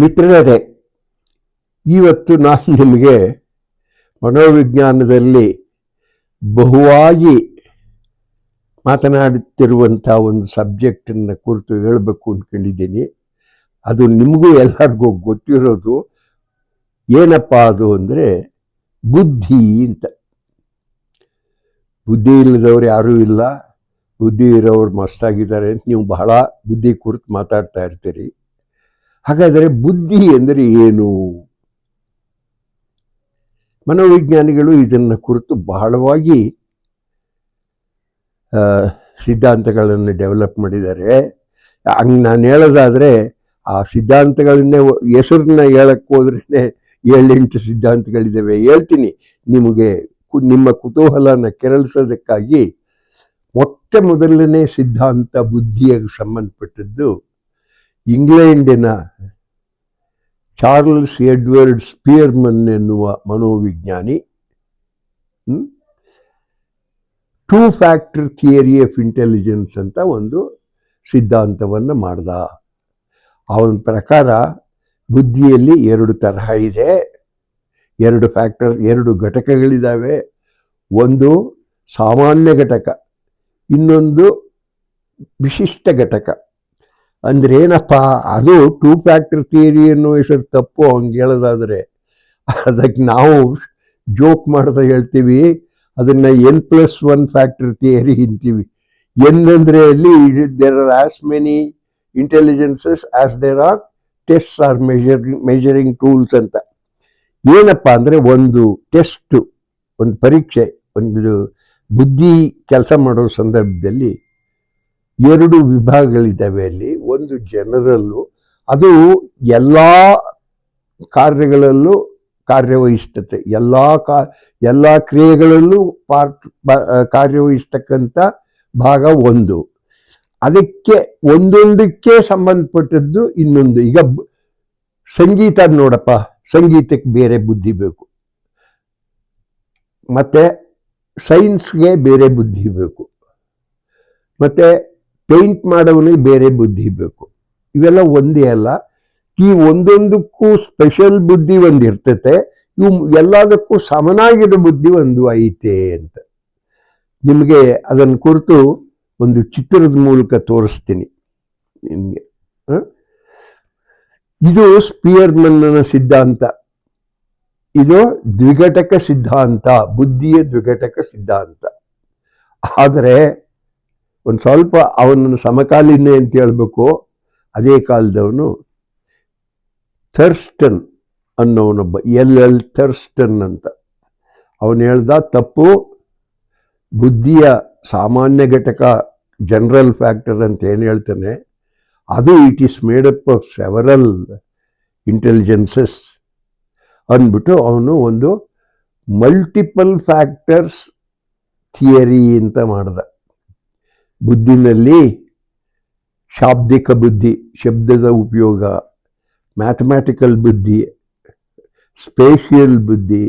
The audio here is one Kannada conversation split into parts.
ಮಿತ್ರರೇ, ಇವತ್ತು ನಾನು ನಿಮಗೆ ಮನೋವಿಜ್ಞಾನದಲ್ಲಿ ಬಹುವಾಗಿ ಮಾತನಾಡುತ್ತಿರುವಂಥ ಒಂದು ಸಬ್ಜೆಕ್ಟನ್ನು ಕುರಿತು ಹೇಳಬೇಕು ಅಂದ್ಕೊಂಡಿದ್ದೀನಿ. ಅದು ನಿಮಗೂ ಎಲ್ಲರಿಗೂ ಗೊತ್ತಿರೋದು ಏನಪ್ಪ ಅದು ಅಂದರೆ ಬುದ್ಧಿ ಅಂತ. ಬುದ್ಧಿ ಇಲ್ಲದವ್ರು ಯಾರೂ ಇಲ್ಲ. ಬುದ್ಧಿ ಇರೋರು ಮಸ್ತಾಗಿದ್ದಾರೆ ಅಂತ ನೀವು ಬಹಳ ಬುದ್ಧಿ ಕುರಿತು ಮಾತಾಡ್ತಾ ಇರ್ತೀರಿ. ಹಾಗಾದರೆ ಬುದ್ಧಿ ಎಂದರೆ ಏನು? ಮನೋವಿಜ್ಞಾನಿಗಳು ಇದನ್ನು ಕುರಿತು ಬಹಳವಾಗಿ ಸಿದ್ಧಾಂತಗಳನ್ನು ಡೆವಲಪ್ ಮಾಡಿದ್ದಾರೆ. ಹಂಗೆ ನಾನು ಹೇಳೋದಾದರೆ, ಆ ಸಿದ್ಧಾಂತಗಳನ್ನೇ ಹೆಸರನ್ನ ಹೇಳಕ್ಕೆ ಏಳೆಂಟು ಸಿದ್ಧಾಂತಗಳಿದ್ದಾವೆ ಹೇಳ್ತೀನಿ, ನಿಮಗೆ ನಿಮ್ಮ ಕುತೂಹಲನ ಕೆರಳಿಸೋದಕ್ಕಾಗಿ ಮೊಟ್ಟ ಮೊದಲನೇ ಸಿದ್ಧಾಂತ ಬುದ್ಧಿಯಾಗಿ ಸಂಬಂಧಪಟ್ಟದ್ದು ಇಂಗ್ಲೆಂಡಿನ ಚಾರ್ಲ್ಸ್ ಎಡ್ವರ್ಡ್ ಸ್ಪಿಯರ್ಮನ್ ಎನ್ನುವ ಮನೋವಿಜ್ಞಾನಿ two factor theory of intelligence ಅಂತ ಒಂದು ಸಿದ್ಧಾಂತವನ್ನು ಮಾಡ್ದ. ಅವನ ಪ್ರಕಾರ ಬುದ್ಧಿಯಲ್ಲಿ ಎರಡು ತರಹ ಇದೆ. ಎರಡು ಫ್ಯಾಕ್ಟರ್ ಎರಡು ಘಟಕಗಳಿದ್ದಾವೆ ಒಂದು ಸಾಮಾನ್ಯ ಘಟಕ, ಇನ್ನೊಂದು ವಿಶಿಷ್ಟ ಘಟಕ. ಅಂದ್ರೆ ಏನಪ್ಪ, ಅದು ಟೂ ಫ್ಯಾಕ್ಟರ್ ಥಿಯರಿ ಅನ್ನೋ ಹೆಸರು ತಪ್ಪು ಹಂಗೆ ಹೇಳೋದಾದ್ರೆ, ಅದಕ್ಕೆ ನಾವು ಜೋಕ್ ಮಾಡ್ತಾ ಹೇಳ್ತೀವಿ, ಅದನ್ನ N plus one factor theory ಅಂತೀವಿ. ಎನ್ ಅಂದ್ರೆ ಅಲ್ಲಿ there are as many intelligences as there are test are measure measuring tools ಅಂತ. ಏನಪ್ಪ ಅಂದ್ರೆ ಒಂದು ಟೆಸ್ಟ್ ಒಂದು ಪರೀಕ್ಷೆ, ಒಂದು ಬುದ್ಧಿ ಕೆಲಸ ಮಾಡೋ ಸಂದರ್ಭದಲ್ಲಿ ಎರಡು ವಿಭಾಗಗಳಿದ್ದಾವೆ ಅಲ್ಲಿ. ಒಂದು ಜನರಲ್ಲು. ಅದು ಎಲ್ಲ ಕಾರ್ಯಗಳಲ್ಲೂ ಕಾರ್ಯವಹಿಸ್ತತೆ. ಎಲ್ಲ ಕಾ, ಎಲ್ಲ ಕ್ರಿಯೆಗಳಲ್ಲೂ ಪಾರ್ಟ್ ಕಾರ್ಯವಹಿಸ್ತಕ್ಕಂಥ ಭಾಗ ಒಂದು. ಅದಕ್ಕೆ ಒಂದೊಂದಕ್ಕೆ ಸಂಬಂಧಪಟ್ಟದ್ದು ಇನ್ನೊಂದು. ಈಗ ಸಂಗೀತ ನೋಡಪ್ಪ. ಸಂಗೀತಕ್ಕೆ ಬೇರೆ ಬುದ್ಧಿ ಬೇಕು. ಮತ್ತೆ ಸೈನ್ಸ್ಗೆ ಬೇರೆ ಬುದ್ಧಿ ಬೇಕು. ಮತ್ತೆ ಪೇಂಟ್ ಮಾಡೋವನಿಗೆ ಬೇರೆ ಬುದ್ಧಿ ಬೇಕು. ಇವೆಲ್ಲ ಒಂದೇ ಅಲ್ಲ. ಈ ಒಂದೊಂದಕ್ಕೂ ಸ್ಪೆಷಲ್ ಬುದ್ಧಿ ಒಂದು ಇರ್ತೈತೆ. ಇವು ಎಲ್ಲದಕ್ಕೂ ಸಮನಾಗಿರೋ ಬುದ್ಧಿ ಒಂದು ಐತೆ ಅಂತ. ನಿಮಗೆ ಅದನ್ನು ಕುರಿತು ಒಂದು ಚಿತ್ರದ ಮೂಲಕ ತೋರಿಸ್ತೀನಿ ನಿಮಗೆ. ಇದು ಸ್ಪಿಯರ್ಮನ್ನ ಸಿದ್ಧಾಂತ. ಇದು ದ್ವಿಘಟಕ ಸಿದ್ಧಾಂತ, ಬುದ್ಧಿಯ ದ್ವಿಘಟಕ ಸಿದ್ಧಾಂತ. ಆದರೆ ಒಂದು ಸ್ವಲ್ಪ ಅವನನ್ನು ಸಮಕಾಲೀನ ಅಂತ ಹೇಳಬೇಕು, ಅದೇ ಕಾಲದವನು ಥರ್ಸ್ಟನ್ ಅನ್ನೋನೊಬ್ಬ ಎಲ್ ಎಲ್ ಥರ್ಸ್ಟನ್ ಅಂತ. ಅವನು ಹೇಳ್ದ, ತಪ್ಪು, ಬುದ್ಧಿಯ ಸಾಮಾನ್ಯ ಘಟಕ, ಜನರಲ್ ಫ್ಯಾಕ್ಟರ್ ಅಂತ ಏನು ಹೇಳ್ತಾನೆ, ಅದು it is made up of several intelligences ಅಂದ್ಬಿಟ್ಟು ಅವನು ಒಂದು ಮಲ್ಟಿಪಲ್ ಫ್ಯಾಕ್ಟರ್ಸ್ ಥಿಯರಿ ಅಂತ ಮಾಡ್ದ. ಬುದ್ಧಿನಲ್ಲಿ ಶಾಬ್ದಿಕ ಬುದ್ಧಿ, ಶಬ್ದದ ಉಪಯೋಗ ಮ್ಯಾಥಮ್ಯಾಟಿಕಲ್ ಬುದ್ಧಿ ಸ್ಪೇಷಿಯಲ್ ಬುದ್ಧಿ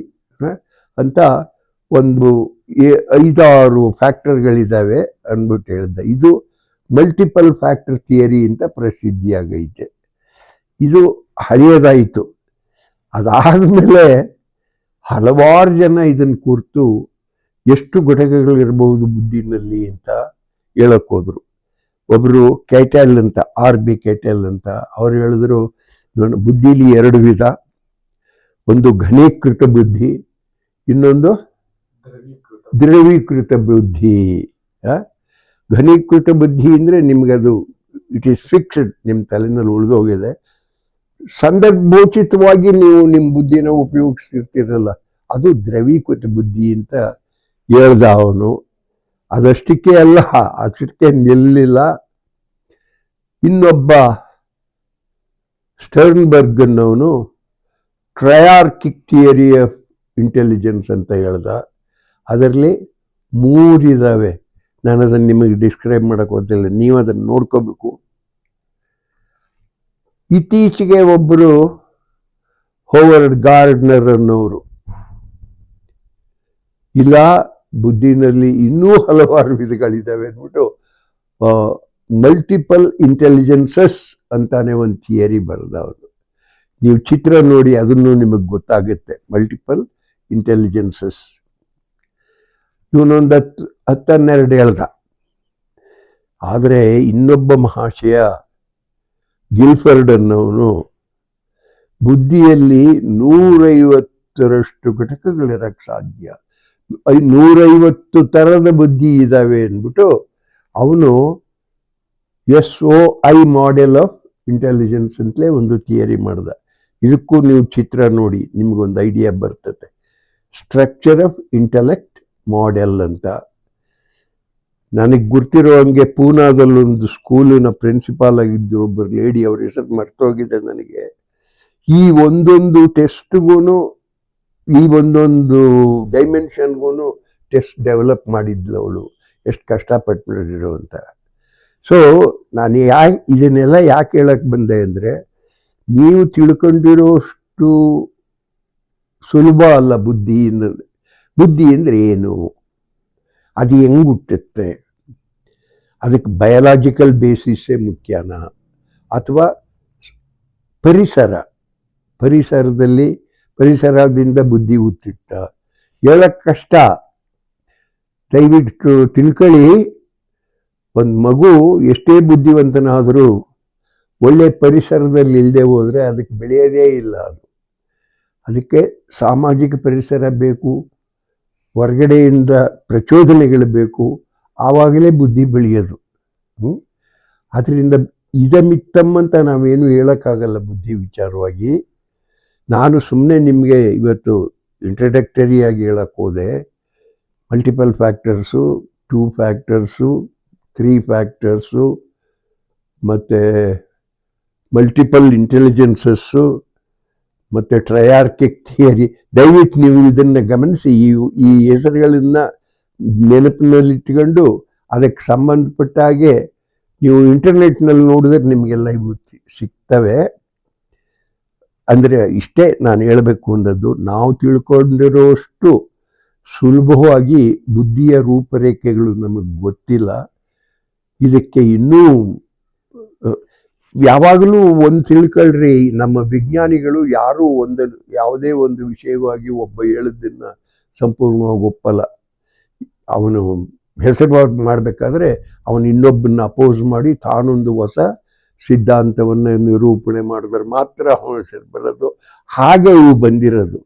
ಅಂತ ಒಂದು ಐದಾರು ಫ್ಯಾಕ್ಟರ್ಗಳಿದ್ದಾವೆ ಅಂದ್ಬಿಟ್ಟು ಹೇಳಿದ್ದ ಇದು ಮಲ್ಟಿಪಲ್ ಫ್ಯಾಕ್ಟರ್ ಥಿಯರಿ ಅಂತ ಪ್ರಸಿದ್ಧಿಯಾಗೈತೆ. ಇದು ಹಳೆಯದಾಯಿತು. ಅದಾದಮೇಲೆ ಹಲವಾರು ಜನ ಇದನ್ನು ಕುರಿತು ಎಷ್ಟು ಘಟಕಗಳಿರ್ಬೋದು ಬುದ್ಧಿನಲ್ಲಿ ಅಂತ ಹೇಳಕ್ ಹೋದ್ರು. ಒಬ್ರು ಕೆಟೆಲ್ ಅಂತ ಆರ್ ಬಿ ಕೆಟೆಲ್ ಅಂತ ಅವ್ರು ಹೇಳಿದ್ರು ನನ್ನ ಬುದ್ಧಿಲಿ ಎರಡು ವಿಧ. ಒಂದು ಘನೀಕೃತ ಬುದ್ಧಿ, ಇನ್ನೊಂದು ದ್ರವೀಕೃತ ಬುದ್ಧಿ? ಘನೀಕೃತ ಬುದ್ಧಿ ಅಂದರೆ ನಿಮಗದು ಇಟ್ ಈಸ್ ಫಿಕ್ಸ್ಡ್ ನಿಮ್ಮ ತಲೆನಲ್ಲಿ ಉಳಿದೋಗಿದೆ ಸಂದರ್ಭೋಚಿತವಾಗಿ ನೀವು ನಿಮ್ಮ ಬುದ್ಧಿನ ಉಪಯೋಗಿಸ್ತಿರ್ತಿರಲ್ಲ, ಅದು ದ್ರವೀಕೃತ ಬುದ್ಧಿ ಅಂತ ಹೇಳ್ದ ಅವನು. ಅದಷ್ಟಕ್ಕೆ ಅಲ್ಲ, ಅಷ್ಟಕ್ಕೆ ನಿಲ್ಲಿಲ್ಲ. ಇನ್ನೊಬ್ಬ ಸ್ಟರ್ನ್ಬರ್ಗ್ ಅನ್ನೋನು ಟ್ರಯಾರ್ಕಿಕ್ ಥಿಯರಿ ಆಫ್ ಇಂಟೆಲಿಜೆನ್ಸ್ ಅಂತ ಹೇಳ್ದ. ಅದರಲ್ಲಿ ಮೂರಿದಾವೆ. ನಾನು ಅದನ್ನು ನಿಮಗೆ ಡಿಸ್ಕ್ರೈಬ್ ಮಾಡೋಕೆ ಗೊತ್ತಿಲ್ಲ ನೀವು ಅದನ್ನು ನೋಡ್ಕೋಬೇಕು. ಇತ್ತೀಚೆಗೆ ಒಬ್ಬರು ಹೋವರ್ಡ್ ಗಾರ್ಡ್ನರ್ ಅನ್ನೋರು ಇಲ್ಲ ಬುದ್ಧಿನಲ್ಲಿ ಇನ್ನೂ ಹಲವಾರು ವಿಧಗಳಿದ್ದಾವೆ ಅಂದ್ಬಿಟ್ಟು ಮಲ್ಟಿಪಲ್ ಇಂಟೆಲಿಜೆನ್ಸಸ್ ಅಂತಾನೆ ಒಂದು ಥಿಯರಿ ಬರೆದ ಅವರು. ನೀವು ಚಿತ್ರ ನೋಡಿ ಅದನ್ನು ನಿಮಗೆ ಗೊತ್ತಾಗುತ್ತೆ ಮಲ್ಟಿಪಲ್ ಇಂಟೆಲಿಜೆನ್ಸಸ್ ಇವನೊಂದು ಹತ್ತು ಹತ್ತನ್ನೆರಡು ಹೇಳ್ದ. ಆದರೆ ಇನ್ನೊಬ್ಬ ಮಹಾಶಯ ಗಿಲ್ಫರ್ಡ್ ಅನ್ನೋನು ಬುದ್ಧಿಯಲ್ಲಿ ನೂರೈವತ್ತರಷ್ಟು ಘಟಕಗಳಿರಕ್ಕೆ ಸಾಧ್ಯ. ನೂರೈವತ್ತು ಥರದ ಬುದ್ಧಿ ಇದ್ದಾವೆ ಅಂದ್ಬಿಟ್ಟು ಅವನು S O I model of intelligence ಅಂತಲೇ ಒಂದು ಥಿಯರಿ ಮಾಡ್ದ. ಇದಕ್ಕೂ ನೀವು ಚಿತ್ರ ನೋಡಿ, ನಿಮಗೊಂದು ಐಡಿಯಾ ಬರ್ತದೆ. ಸ್ಟ್ರಕ್ಚರ್ ಆಫ್ ಇಂಟೆಲೆಕ್ಟ್ ಮಾಡೆಲ್ ಅಂತ. ನನಗೆ ಗೊತ್ತಿರೋ ಹಂಗೆ ಪೂನಾದಲ್ಲೊಂದು ಸ್ಕೂಲಿನ ಪ್ರಿನ್ಸಿಪಾಲ್ ಆಗಿದ್ದು ಒಬ್ಬರು ಲೇಡಿ ಅವ್ರ ಹೆಸರು ಮರ್ತೋಗಿದೆ ನನಗೆ. ಈ ಒಂದೊಂದು ಟೆಸ್ಟ್ಗೂ ಈ ಒಂದೊಂದು ಡೈಮೆನ್ಷನ್ಗೂ ಟೆಸ್ಟ್ ಡೆವಲಪ್ ಮಾಡಿದ್ಲು ಅವಳು. ಎಷ್ಟು ಕಷ್ಟಪಟ್ಟು ಅಂತ. ಸೊ ನಾನು ಯಾ, ಇದನ್ನೆಲ್ಲ ಯಾಕೆ ಹೇಳಕ್ಕೆ ಬಂದೆ ಅಂದರೆ, ನೀವು ತಿಳ್ಕೊಂಡಿರೋಷ್ಟು ಸುಲಭ ಅಲ್ಲ ಬುದ್ಧಿ ಅನ್ನೋದು ಬುದ್ಧಿ ಅಂದರೆ ಏನು? ಅದು ಹೆಂಗೆ ಹುಟ್ಟುತ್ತೆ? ಅದಕ್ಕೆ ಬಯಲಾಜಿಕಲ್ ಬೇಸಿಸ್ಸೇ ಮುಖ್ಯನಾ? ಅಥವಾ ಪರಿಸರ? ಪರಿಸರದಲ್ಲಿ ಪರಿಸರದಿಂದ ಬುದ್ಧಿ ಹುಟ್ಟಿಟ್ಟ. ಹೇಳಕ್ಕೆ ಕಷ್ಟ. ದಯವಿಟ್ಟು ತಿಳ್ಕೊಳ್ಳಿ. ಒಂದು ಮಗು ಎಷ್ಟೇ ಬುದ್ಧಿವಂತನಾದರೂ ಒಳ್ಳೆ ಪರಿಸರದಲ್ಲಿ ಇಲ್ಲದೆ ಹೋದರೆ ಅದಕ್ಕೆ ಬೆಳೆಯೋದೇ ಇಲ್ಲ ಅದು. ಅದಕ್ಕೆ ಸಾಮಾಜಿಕ ಪರಿಸರ ಬೇಕು, ಹೊರಗಡೆಯಿಂದ ಪ್ರಚೋದನೆಗಳು ಬೇಕು, ಆವಾಗಲೇ ಬುದ್ಧಿ ಬೆಳೆಯೋದು. ಹ್ಞೂ ಅದರಿಂದ ಇದ ಅಂತ ನಾವೇನು ಹೇಳೋಕ್ಕಾಗಲ್ಲ ಬುದ್ಧಿ ವಿಚಾರವಾಗಿ. ನಾನು ಸುಮ್ಮನೆ ನಿಮಗೆ ಇವತ್ತು ಇಂಟ್ರಡಕ್ಟರಿಯಾಗಿ ಹೇಳಕ್ಕೆ ಹೋದೆ. Multiple factors two factors three factors ಮತ್ತು ಮಲ್ಟಿಪಲ್ ಇಂಟೆಲಿಜೆನ್ಸಸ್ಸು ಮತ್ತು ಟ್ರಯಾರ್ಕಿಕ್ ಥಿಯರಿ ದಯವಿಟ್ಟು ನೀವು ಇದನ್ನು ಗಮನಿಸಿ. ಈ ಈ ಹೆಸರುಗಳನ್ನ ನೆನಪಿನಲ್ಲಿಟ್ಕೊಂಡು ಅದಕ್ಕೆ ಸಂಬಂಧಪಟ್ಟ ಹಾಗೆ ನೀವು ಇಂಟರ್ನೆಟ್ನಲ್ಲಿ ನೋಡಿದ್ರೆ ನಿಮಗೆಲ್ಲ ಇವು ಸಿಗ್ತವೆ. ಅಂದರೆ ಇಷ್ಟೇ ನಾನು ಹೇಳಬೇಕು ಅಂದದ್ದು, ನಾವು ತಿಳ್ಕೊಂಡಿರೋಷ್ಟು ಸುಲಭವಾಗಿ ಬುದ್ಧಿಯ ರೂಪರೇಖೆಗಳು ನಮಗೆ ಗೊತ್ತಿಲ್ಲ. ಇದಕ್ಕೆ ಇನ್ನೂ ಯಾವಾಗಲೂ ಒಂದು ತಿಳ್ಕೊಳ್ರಿ, ನಮ್ಮ ವಿಜ್ಞಾನಿಗಳು ಯಾರೂ ಒಂದು, ಯಾವುದೇ ಒಂದು ವಿಷಯವಾಗಿ ಒಬ್ಬ ಹೇಳಿದ್ದನ್ನು ಸಂಪೂರ್ಣವಾಗಿ ಒಪ್ಪಲ್ಲ. ಅವನು ಹೆಸರು ಮಾಡಬೇಕಾದ್ರೆ ಅವನು ಇನ್ನೊಬ್ಬನ ಅಪೋಸ್ ಮಾಡಿ ತಾನೊಂದು ಹೊಸ ಸಿದ್ಧಾಂತವನ್ನು ನಿರೂಪಣೆ ಮಾಡಿದ್ರೆ ಮಾತ್ರ ಹೆಸರು ಬರೋದು. ಹಾಗೆ ಇವು ಬಂದಿರೋದು.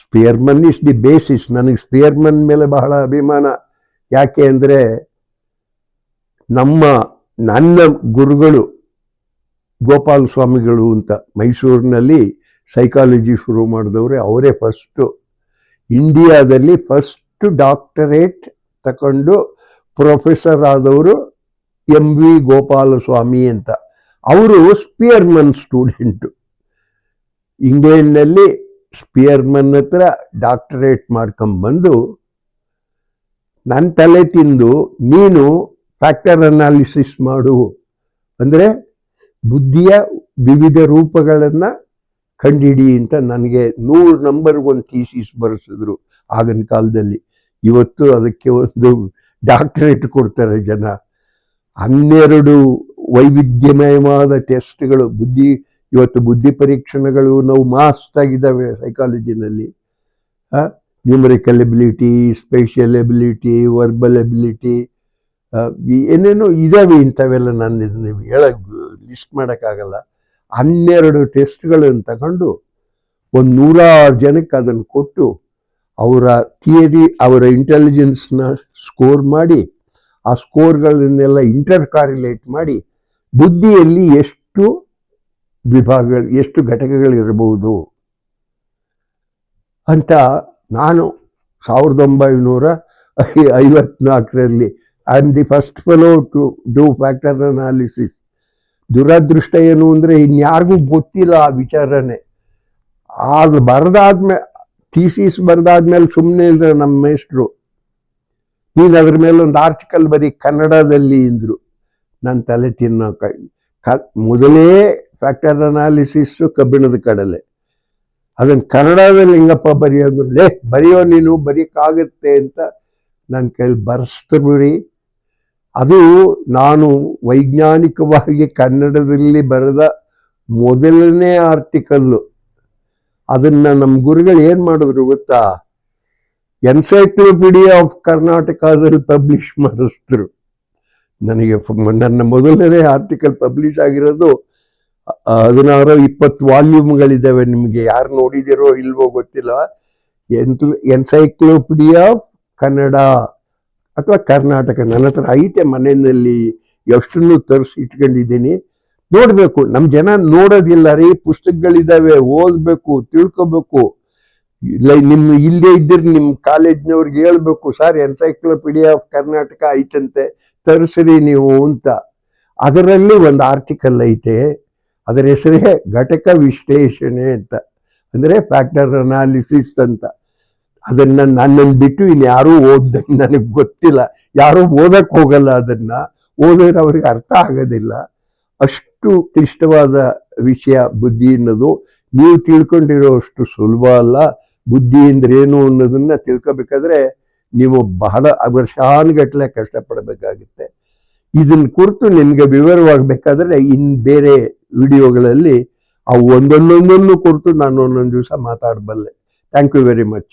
Spearman is the basis. ನನಗೆ ಸ್ಪಿಯರ್ಮನ್ ಮೇಲೆ ಬಹಳ ಅಭಿಮಾನ. ಯಾಕೆ ಅಂದರೆ ನಮ್ಮ, ನನ್ನ ಗುರುಗಳು ಗೋಪಾಲ ಸ್ವಾಮಿಗಳು ಅಂತ ಮೈಸೂರಿನಲ್ಲಿ ಸೈಕಾಲಜಿ ಶುರು ಮಾಡಿದವ್ರೆ ಅವರೇ ಫಸ್ಟು ಇಂಡಿಯಾದಲ್ಲಿ ಫಸ್ಟ್ ಡಾಕ್ಟರೇಟ್ ತಗೊಂಡು ಪ್ರೊಫೆಸರ್ ಆದವರು ಎಂ ವಿ ಗೋಪಾಲಸ್ವಾಮಿ ಅಂತ. ಅವರು ಸ್ಪಿಯರ್ಮನ್ ಸ್ಟೂಡೆಂಟು. ಇಂಗ್ಲೆಂಡ್ನಲ್ಲಿ ಸ್ಪಿಯರ್ಮನ್ ಹತ್ರ ಡಾಕ್ಟರೇಟ್ ಮಾಡ್ಕೊಂಬಂದು ನನ್ನ ತಲೆ ತಿಂದು ನೀನು ಫ್ಯಾಕ್ಟರ್ ಅನಾಲಿಸಿಸ್ ಮಾಡು. ಅಂದರೆ ಬುದ್ಧಿಯ ವಿವಿಧ ರೂಪಗಳನ್ನು ಕಂಡಿಡಿ ಅಂತ ನನಗೆ ನೂರು ನಂಬರ್ಗೊಂದು ಥೀಸಿಸ್ ಬರೆಸಿದ್ರು ಆಗಿನ ಕಾಲದಲ್ಲಿ. ಇವತ್ತು ಅದಕ್ಕೆ ಒಂದು ಡಾಕ್ಟರೇಟ್ ಕೊಡ್ತಾರೆ ಜನ. ಹನ್ನೆರಡು ವೈವಿಧ್ಯಮಯವಾದ ಟೆಸ್ಟ್ಗಳು, ಬುದ್ಧಿ, ಇವತ್ತು ಬುದ್ಧಿ ಪರೀಕ್ಷಣಗಳು ನಾವು ಮಾಸ್ತಾಗಿದ್ದಾವೆ ಸೈಕಾಲಜಿನಲ್ಲಿ numerical ability spatial ability verbal ability ಏನೇನೋ ಇದ್ದಾವೆ ಇಂಥವೆಲ್ಲ ನಾನು ಇದನ್ನ ಹೇಳಕ್ ಲಿಸ್ಟ್ ಮಾಡೋಕ್ಕಾಗಲ್ಲ. ಹನ್ನೆರಡು ಟೆಸ್ಟ್ಗಳನ್ನು ತಗೊಂಡು ಒಂದು ನೂರಾರು ಜನಕ್ಕೆ ಅದನ್ನು ಕೊಟ್ಟು ಅವರ ಥಿಯರಿ ಅವರ ಇಂಟೆಲಿಜೆನ್ಸ್ನ ಸ್ಕೋರ್ ಮಾಡಿ ಆ ಸ್ಕೋರ್ಗಳನ್ನೆಲ್ಲ ಇಂಟರ್ ಕಾರಿಲೇಟ್ ಮಾಡಿ ಬುದ್ಧಿಯಲ್ಲಿ ಎಷ್ಟು ವಿಭಾಗಗಳು, ಎಷ್ಟು ಘಟಕಗಳಿರಬಹುದು ಅಂತ ನಾನು ಸಾವಿರದ ಒಂಬೈನೂರ ಐವತ್ನಾಲ್ಕರಲ್ಲಿ I am the first fellow to do factor analysis ದುರದೃಷ್ಟ ಏನು ಅಂದರೆ ಇನ್ಯಾರಿಗೂ ಗೊತ್ತಿಲ್ಲ ಆ ವಿಚಾರನೆ. ಅದು ಬರೆದಾದ್ಮೇಲೆ ಥೀಸಿಸ್ ಬರೆದಾದ್ಮೇಲೆ ಸುಮ್ಮನೆ ಇಲ್ಲ ನಮ್ಮ ಮೇಷ್ಟ್ರು ನೀನು ಅದ್ರ ಮೇಲೆ ಒಂದು ಆರ್ಟಿಕಲ್ ಬರೀ ಕನ್ನಡದಲ್ಲಿ ಇದ್ರು ನನ್ನ ತಲೆ ತಿನ್ನೋ ಕ ಮೊದಲೇ ಫ್ಯಾಕ್ಟರ್ ಅನಾಲಿಸಿಸ್ಸು ಕಬ್ಬಿಣದ ಕಡಲೆ. ಅದನ್ನು ಕನ್ನಡದಲ್ಲಿ ಹಿಂಗಪ್ಪ ಬರೆಯೋದು ಲೇ, ಬರೆಯೋ ನೀನು, ಬರೀಕಾಗತ್ತೆ ಅಂತ ನನ್ನ ಕೈಲಿ ಬರೆಸ್ಬಿಡಿ ಅದು ನಾನು ವೈಜ್ಞಾನಿಕವಾಗಿ ಕನ್ನಡದಲ್ಲಿ ಬರೆದ ಮೊದಲನೇ ಆರ್ಟಿಕಲ್ಲು ಅದನ್ನು ನಮ್ಮ ಗುರುಗಳು ಏನು ಮಾಡಿದ್ರು ಗೊತ್ತಾ? ಎನ್ಸೈಕ್ಲೋಪೀಡಿಯಾ ಆಫ್ ಕರ್ನಾಟಕದಲ್ಲಿ ಪಬ್ಲಿಷ್ ಮಾಡಿಸಿದ್ರು. ನನಗೆ ನನ್ನ ಮೊದಲನೇ ಆರ್ಟಿಕಲ್ ಪಬ್ಲಿಷ್ ಆಗಿರೋದು ಹದಿನಾರು ಇಪ್ಪತ್ತು ವಾಲ್ಯೂಮ್ಗಳಿದ್ದಾವೆ. ನಿಮಗೆ ಯಾರು ನೋಡಿದಿರೋ ಇಲ್ವೋ ಗೊತ್ತಿಲ್ಲ. ಎನ್ಸೈಕ್ಲೋಪೀಡಿಯಾ ಆಫ್ ಕನ್ನಡ ಅಥವಾ ಕರ್ನಾಟಕ. ನನ್ನ ಹತ್ರ ಐತೆ ಮನೆಯಲ್ಲಿ, ಎಷ್ಟನ್ನು ತರಿಸಿ ಇಟ್ಕೊಂಡಿದ್ದೀನಿ. ನೋಡಬೇಕು. ನಮ್ಮ ಜನ ನೋಡೋದಿಲ್ಲ ರೀ. ಪುಸ್ತಕಗಳಿದ್ದಾವೆ. ಓದಬೇಕು, ತಿಳ್ಕೊಬೇಕು. ಇಲ್ಲ ನಿಮ್ ಇಲ್ಲದೆ ಇದ್ದರೆ ನಿಮ್ಮ ಕಾಲೇಜ್ನವ್ರಿಗೆ ಹೇಳ್ಬೇಕು, ಸರ್ ಎನ್ಸೈಕ್ಲೋಪೀಡಿಯಾ ಆಫ್ ಕರ್ನಾಟಕ ಐತಂತೆ, ತರಿಸ್ರಿ ನೀವು ಅಂತ. ಅದರಲ್ಲಿ ಒಂದು ಆರ್ಟಿಕಲ್ ಐತೆ. ಅದರ ಹೆಸರೇ ಘಟಕ ವಿಶ್ಲೇಷಣೆ ಅಂತ. ಅಂದ್ರೆ ಫ್ಯಾಕ್ಟರ್ ಅನಾಲಿಸಿಸ್ ಅಂತ. ಅದನ್ನ ನನ್ನನ್ನು ಬಿಟ್ಟು ಇನ್ಯಾರೂ ಓದ್ದಂಗೆ ನನಗೆ ಗೊತ್ತಿಲ್ಲ. ಯಾರೂ ಓದಕ್ಕೆ ಹೋಗಲ್ಲ ಅದನ್ನ. ಓದಿದ್ರೆ ಅವ್ರಿಗೆ ಅರ್ಥ ಆಗೋದಿಲ್ಲ. ಅಷ್ಟು ಕ್ಲಿಷ್ಟವಾದ ವಿಷಯ ಬುದ್ಧಿ ಅನ್ನೋದು ನೀವು ತಿಳ್ಕೊಂಡಿರೋಷ್ಟು ಸುಲಭ ಅಲ್ಲ. ಬುದ್ಧಿ ಅಂದ್ರೆ ಏನು ಅನ್ನೋದನ್ನ ತಿಳ್ಕೊಬೇಕಾದ್ರೆ ನೀವು ಬಹಳ ವರ್ಷಾನುಗಟ್ಲೆ ಕಷ್ಟಪಡಬೇಕಾಗುತ್ತೆ. ಇದನ್ನ ಕುರಿತು ನಿಮಗೆ ವಿವರವಾಗಬೇಕಾದ್ರೆ ಇನ್ ಬೇರೆ ವಿಡಿಯೋಗಳಲ್ಲಿ ಆ ಒಂದೊಂದೊಂದನ್ನು ಕುರಿತು ನಾನು ಒಂದೊಂದು ದಿವಸ ಮಾತಾಡಬಲ್ಲೆ. Thank you very much